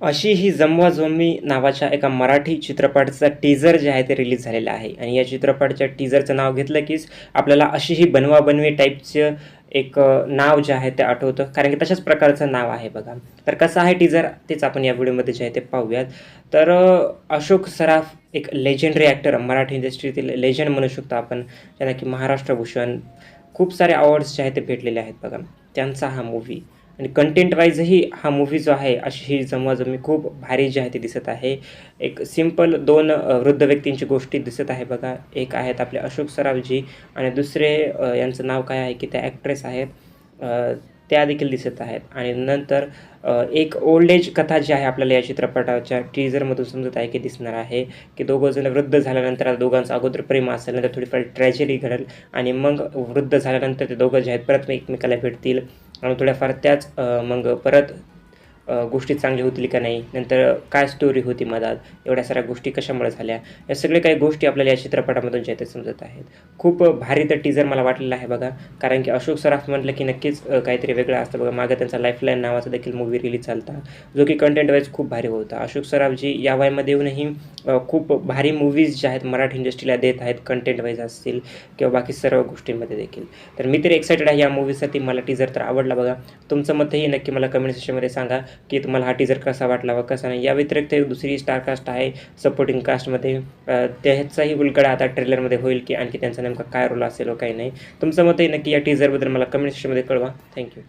अशी ही जम्वा जमवी नावाच्या एका मराठी चित्रपटाचा टीझर जे आहे ते रिलीज झालेलं आहे. आणि या चित्रपटाच्या टीझरचं नाव घेतलं कीच आपल्याला अशी ही बनवा बनवी टाईपचं एक नाव जे आहे ते आठवतं. कारण की तशाच प्रकारचं नाव आहे बघा. तर कसं आहे टीझर तेच आपण या व्हिडिओमध्ये जे आहे ते पाहूयात. तर अशोक सराफ एक लेजेंडरी ॲक्टर मराठी इंडस्ट्रीतील लेजंड म्हणू शकतो आपण. ज्यांना की महाराष्ट्र भूषण खूप सारे अवॉर्ड्स जे आहेत ते भेटलेले आहेत बघा. त्यांचा हा मूवी आणि कंटेंट वाईजही हा मूवी जो आहे अशी ही जमवाजमी खूप भारी जी आहे ती दिसत आहे. एक सिंपल दोन वृद्ध व्यक्तींची गोष्टी दिसत आहे बघा. एक आहेत आपले अशोक सरावजी आणि दुसरे यांचं नाव काय आहे की त्या ॲक्ट्रेस आहेत त्या देखील दिसत आहेत. आणि नंतर एक ओल्ड एज कथा जी आहे आपल्याला या चित्रपटाच्या टीजरमधून समजत आहे की दिसणार आहे की दोघं जण वृद्ध झाल्यानंतर आता दोघांचं अगोदर प्रेम असेल नंतर थोडीफार ट्रॅजेडी घडेल आणि मग वृद्ध झाल्यानंतर ते दोघं जे आहेत परत एकमेकाला भेटतील. आणि थोड्याफार त्याच मग परत गोष्टी चांगल्या होतील का नाही नंतर काय स्टोरी होती मधात एवढ्या साऱ्या गोष्टी कशामुळे झाल्या या सगळ्या काही गोष्टी आपल्याला या चित्रपटामधून जे ते समजत आहेत. खूप भारी तर टीजर मला वाटलेलं आहे बघा कारण की अशोक सराफ म्हटलं की नक्कीच काहीतरी वेगळं असतं बघा मागं त्यांचा लाईफलाईन नावाचा देखील मूवी रिलीज झाला जो की कंटेंट वाईज खूप भारी होता. अशोक सराफजी या वयामध्ये येऊनही खूप भारी मूवीज ज्या आहेत मराठी इंडस्ट्रीला देत आहेत कंटेंट वाईज असतील किंवा बाकी सर्व गोष्टींमध्ये देखील. तर मी तर एक्सायटेड आहे या मूवीसाठी मला टीजर तर आवडला बघा. तुमचं मतही नक्की मला कमेंट सेक्शनमध्ये सांगा की तुम्हाला हा टीजर कसा वाटला व कसा नाही. या व्यतिरिक्त एक दुसरी स्टार कास्ट आहे सपोर्टिंग कास्टमध्ये त्याचाही उलगडा आता ट्रेलरमध्ये होईल की आणखी त्यांचा नेमका काय रोल असेल व काही नाही. तुमचं मतही नक्की या टीजरबद्दल मला कमेंट सेक्शनमध्ये कळवा. थँक्यू